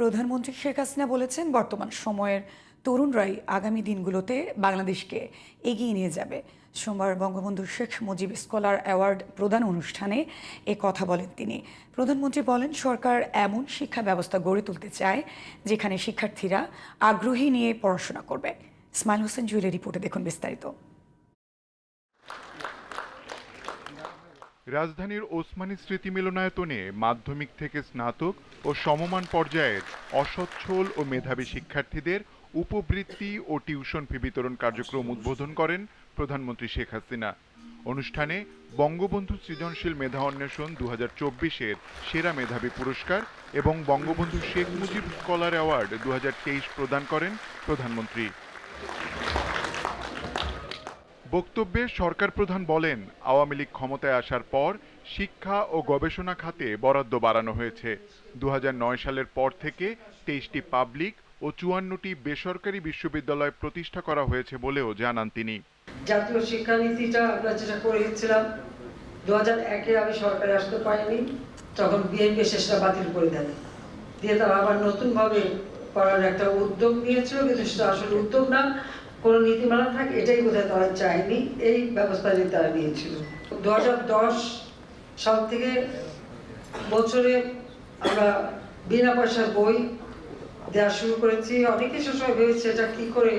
প্রধানমন্ত্রী শেখ হাসিনা বলেছেন, বর্তমান সময়ের তরুণরাই আগামী দিনগুলোতে বাংলাদেশকে এগিয়ে নিয়ে যাবে। সোমবার বঙ্গবন্ধু শেখ মুজিব স্কলার অ্যাওয়ার্ড প্রদান অনুষ্ঠানে এ কথা বলেন তিনি। প্রধানমন্ত্রী বলেন, সরকার এমন শিক্ষা ব্যবস্থা গড়ে তুলতে চায়, যেখানে শিক্ষার্থীরা আগ্রহী নিয়ে পড়াশোনা করবে। ইসমাইল হোসেন, জুয়েলের রিপোর্টে দেখুন বিস্তারিত। রাজধানীর ওসমানী স্মৃতি মিলনায়তনে মাধ্যমিক থেকে স্নাতক ও সমমান পর্যায়ের অসচ্ছল ও মেধাবী শিক্ষার্থীদের উপবৃত্তি ও টিউশন ফি বিতরণ কার্যক্রম উদ্বোধন করেন প্রধানমন্ত্রী শেখ হাসিনা। অনুষ্ঠানে বঙ্গবন্ধু সৃজনশীল মেধা অন্বেষণ দু হাজার সেরা মেধাবী পুরস্কার এবং বঙ্গবন্ধু শেখ মুজিব স্কলার অ্যাওয়ার্ড দু হাজার তেইশ প্রদান করেন প্রধানমন্ত্রী। বক্তব্যে সরকার প্রধান বলেন, আওয়ামী লীগ ক্ষমতায় আসার পর শিক্ষা ও গবেষণা খাতে বরাদ্দ বাড়ানো হয়েছে। দু সালের পর থেকে তেইশটি পাবলিক ও চুয়ান্নটি বেসরকারি বিশ্ববিদ্যালয় প্রতিষ্ঠা করা হয়েছে বলেও জানান তিনি। জাতীয় শিক্ষানীতিটা আমরা যেটা করেছিলাম দু হাজার একে আমি সরকারে আসতে পারিনি, তখন বিএনপি শেষটা বাতিল করে দেয়। দিয়ে তারা আবার নতুনভাবে করার একটা উদ্যোগ নিয়েছিল, কিন্তু সেটা আসলে উদ্যোগ না। কোনো নীতিমালা থাকে, এটাই বোধহয় তারা চায়নি, এই ব্যবস্থাটি তারা নিয়েছিল। দু সাল থেকে বছরে আমরা বিনা পয়সার বই দেওয়া শুরু করেছি। অনেকে সবসময় ভেবেছে এটা কি করে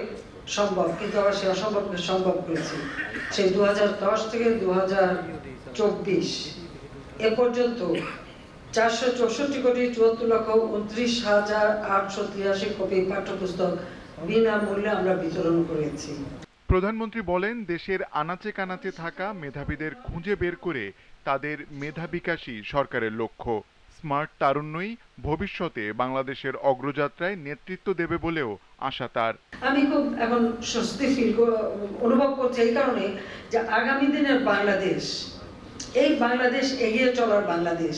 সম্ভব, কিন্তু আমরা সে অসম্ভবকে সম্ভব করেছি। সেই দু হাজার দশ থেকে দু হাজার চব্বিশ, এ পর্যন্ত চারশো চৌষট্টি কোটি চুয়াত্তর লক্ষ উনত্রিশ হাজার আটশো তিরাশি কপি পাঠ্যপুস্তক বিনামূল্যে আমরা বিতরণ করেছি। প্রধানমন্ত্রী বলেন দেশের আনাচে কানাচে থাকা মেধাবীদের খুঁজে বের করে তাদের মেধা বিকাশই সরকারের লক্ষ্য। স্মার্ট তারুণ্যই ভবিষ্যতে বাংলাদেশের অগ্রযাত্রায় নেতৃত্ব দেবে বলেও আশা তার। আমি খুব এখন স্বস্তি ফিল অনুভব করছি এই কারণে যে আগামী দিনের বাংলাদেশ এই বাংলাদেশ এগিয়ে চলার বাংলাদেশ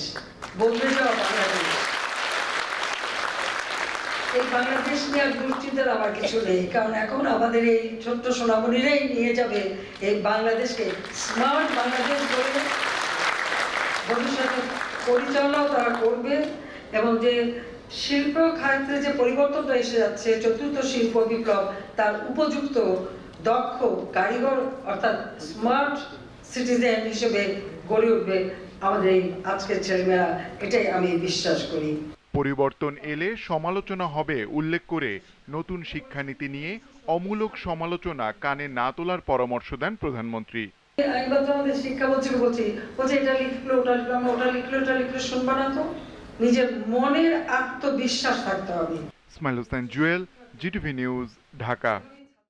বদলে যাওয়া বাংলাদেশ। এই বাংলাদেশ নিয়ে আর দুশ্চিন্তার আবার কিছু নেই। কারণ এখন আমাদের এই ছোট্ট সোনামণিরাই নিয়ে যাবে এই বাংলাদেশকে। স্মার্ট বাংলাদেশ গড়ে ভবিষ্যতে পরিচালনাও তারা করবে। এবং যে শিল্প খাতে যে পরিবর্তনটা এসে যাচ্ছে, চতুর্থ শিল্প বিপ্লব, তার উপযুক্ত, দক্ষ কারিগর অর্থাৎ স্মার্ট সিটিজেন হিসেবে গড়ে উঠবে আমাদের এই আজকের ছেলেমেয়েরা। এটাই আমি বিশ্বাস করি। পরিবর্তন এলে সমালোচনা হবে উল্লেখ করে নতুন শিক্ষানীতি নিয়ে অমূলক সমালোচনা কানে না তোলার পরামর্শ দেন প্রধানমন্ত্রী। একবার তো আমাদের শিক্ষা বলছি বলছি বলছে এটা লিখলো ওটা লিখলো ওটা লিখলো এটা লিখলো শুনবা না তো? নিজের মনের আত্মবিশ্বাস থাকতে হবে। Ismail Hossain Jewel GTV news Dhaka.